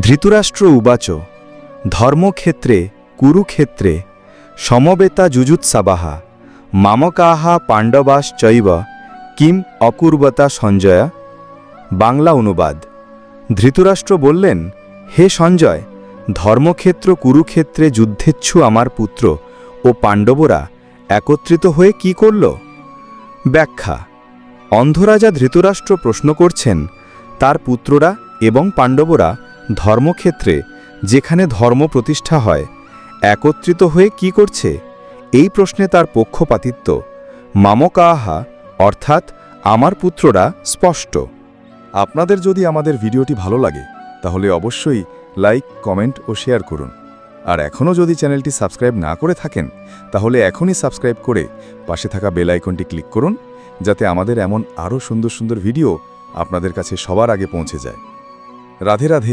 ধৃতরাষ্ট্র উবাচ, ধর্মক্ষেত্রে, কুরুক্ষেত্রে, সমবেতা যুজুৎসাবাহা মামকাহা পাণ্ডবাস চৈব কিম অকুর্বতা সঞ্জয়া। বাংলা অনুবাদ। ধৃতরাষ্ট্র বললেন, হে সঞ্জয়, ধর্মক্ষেত্র, কুরুক্ষেত্রে যুদ্ধেচ্ছু আমার পুত্র ও পাণ্ডবরা একত্রিত হয়ে কি করল? ব্যাখ্যা। অন্ধরাজা ধৃতরাষ্ট্র প্রশ্ন করছেন, তার পুত্ররা এবং পাণ্ডবরা ধর্মক্ষেত্রে যেখানে ধর্ম প্রতিষ্ঠা হয়, একত্রিত হয়ে কি করছে? এই প্রশ্নে তার পক্ষপাতিত্ব। মামকাহা, অর্থাৎ আমার পুত্ররা স্পষ্ট। আপনাদের যদি আমাদের ভিডিওটি ভালো লাগে, তাহলে অবশ্যই লাইক, কমেন্ট ও শেয়ার করুন। আর এখনও যদি চ্যানেলটি সাবস্ক্রাইব না করে থাকেন, তাহলে এখনই সাবস্ক্রাইব করে পাশে থাকা বেল আইকনটি ক্লিক করুন, যাতে আমাদের এমন আরও সুন্দর সুন্দর ভিডিও আপনাদের কাছে সবার আগে পৌঁছে যায়। রাধে রাধে।